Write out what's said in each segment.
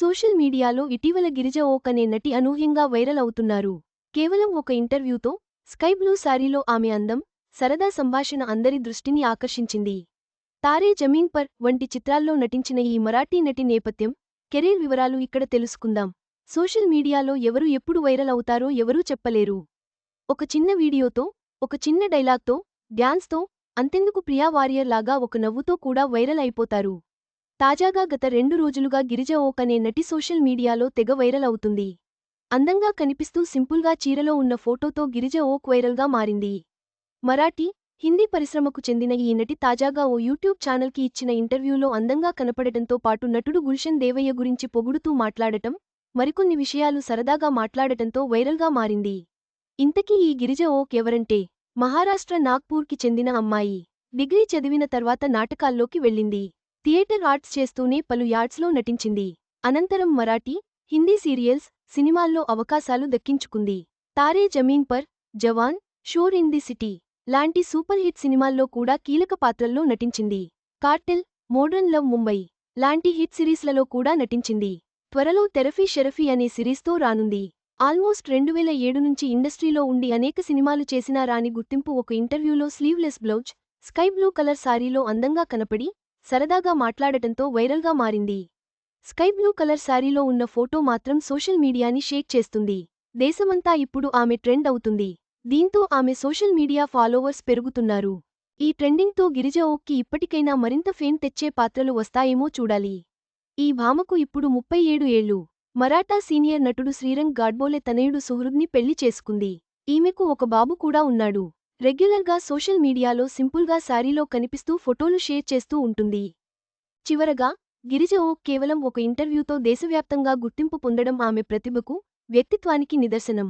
Social మీడియాలో ఇటీవల గిరిజ ఓక్ అనే నటి అనూహ్యంగా వైరల్ అవుతున్నారు. కేవలం ఒక ఇంటర్వ్యూతో స్కై బ్లూ శారీలో ఆమె అందం సరదా సంభాషణ అందరి దృష్టిని ఆకర్షించింది. తారే జమీన్ పర్ వంటి చిత్రాల్లో నటించిన ఈ మరాఠీ నటి నేపథ్యం కెరీర్ వివరాలు ఇక్కడ తెలుసుకుందాం. సోషల్ మీడియాలో ఎవరు ఎప్పుడు వైరల్ అవుతారో ఎవరూ చెప్పలేరు. ఒక చిన్న వీడియోతో ఒక చిన్న డైలాగ్తో డ్యాన్స్తో అంతెందుకు ప్రియా వారియర్ లాగా ఒక నవ్వుతో కూడా వైరల్ అయిపోతారు. తాజాగా గత రెండు రోజులుగా గిరిజ ఓక్ అనే నటి సోషల్ మీడియాలో తెగ వైరల్ అవుతుంది. అందంగా కనిపిస్తూ సింపుల్గా చీరలో ఉన్న ఫోటోతో గిరిజ ఓక్ వైరల్గా మారింది. మరాఠీ హిందీ పరిశ్రమకు చెందిన ఈ నటి తాజాగా ఓ యూట్యూబ్ ఛానల్కి ఇచ్చిన ఇంటర్వ్యూలో అందంగా కనపడటంతో పాటు నటుడు గుల్షన్ దేవయ్య గురించి పొగుడుతూ మాట్లాడటం మరికొన్ని విషయాలు సరదాగా మాట్లాడటంతో వైరల్గా మారింది. ఇంతకీ ఈ గిరిజ ఓక్ ఎవరంటే? మహారాష్ట్ర నాగ్పూర్కి చెందిన అమ్మాయి. డిగ్రీ చదివిన తర్వాత నాటకాల్లోకి వెళ్ళింది. థియేటర్ ఆర్ట్స్ చేస్తూనే పలు యాడ్స్లో నటించింది. అనంతరం మరాఠీ హిందీ సీరియల్స్ సినిమాల్లో అవకాశాలు దక్కించుకుంది. Taare Zameen Par Jawan Shor in the city లాంటి సూపర్ హిట్ సినిమాల్లో కూడా కీలక పాత్రల్లో నటించింది. కార్టెల్ మోడ్రన్ లవ్ ముంబై లాంటి హిట్ సిరీస్లలో కూడా నటించింది. త్వరలో తెరఫీ షెరఫీ అనే సిరీస్తో రానుంది. ఆల్మోస్ట్ రెండువేల ఏడు నుంచి ఇండస్ట్రీలో ఉండి అనేక సినిమాలు చేసినా రాని గుర్తింపు ఒక ఇంటర్వ్యూలో sleeveless blouse sky blue colour సారీలో అందంగా కనపడి సరదాగా మాట్లాడటంతో వైరల్గా మారింది. స్కై బ్లూ కలర్ శారీలో ఉన్న ఫోటో మాత్రం సోషల్ మీడియాని షేక్ చేస్తుంది. దేశమంతా ఇప్పుడు ఆమె ట్రెండ్ అవుతుంది. దీంతో ఆమె సోషల్ మీడియా ఫాలోవర్స్ పెరుగుతున్నారు. ఈ ట్రెండింగ్తో గిరిజ ఓక్కి ఇప్పటికైనా మరింత ఫేమ్ తెచ్చే పాత్రలు వస్తాయేమో చూడాలి. ఈ భామకు ఇప్పుడు ముప్పై ఏడు ఏళ్ళు మరాఠా సీనియర్ నటుడు శ్రీరంగ్ గాడ్బోలే తనయుడు సుహృద్ని పెళ్ళి చేసుకుంది. ఈమెకు ఒక బాబు కూడా ఉన్నాడు. రెగ్యులర్గా సోషల్ మీడియాలో సింపుల్గా శారీలో కనిపిస్తూ ఫోటోలు షేర్ చేస్తూ ఉంటుంది. చివరగా గిరిజ ఓ కేవలం ఒక ఇంటర్వ్యూతో దేశవ్యాప్తంగా గుర్తింపు పొందడం ఆమె ప్రతిభకు వ్యక్తిత్వానికి నిదర్శనం.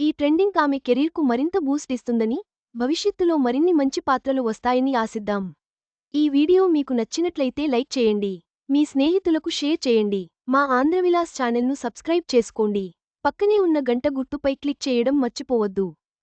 ఈ ట్రెండింగ్ ఆమె కెరీర్కు మరింత బూస్ట్ ఇస్తుందని భవిష్యత్తులో మరిన్ని మంచి పాత్రలు వస్తాయని ఆశిద్దాం. ఈ వీడియో మీకు నచ్చినట్లయితే లైక్ చేయండి. మీ స్నేహితులకు షేర్ చేయండి. మా ఆంధ్రవిలాస్ ఛానల్ను సబ్స్క్రైబ్ చేసుకోండి. పక్కనే ఉన్న గంట గుర్తుపై క్లిక్ చేయడం మర్చిపోవద్దు.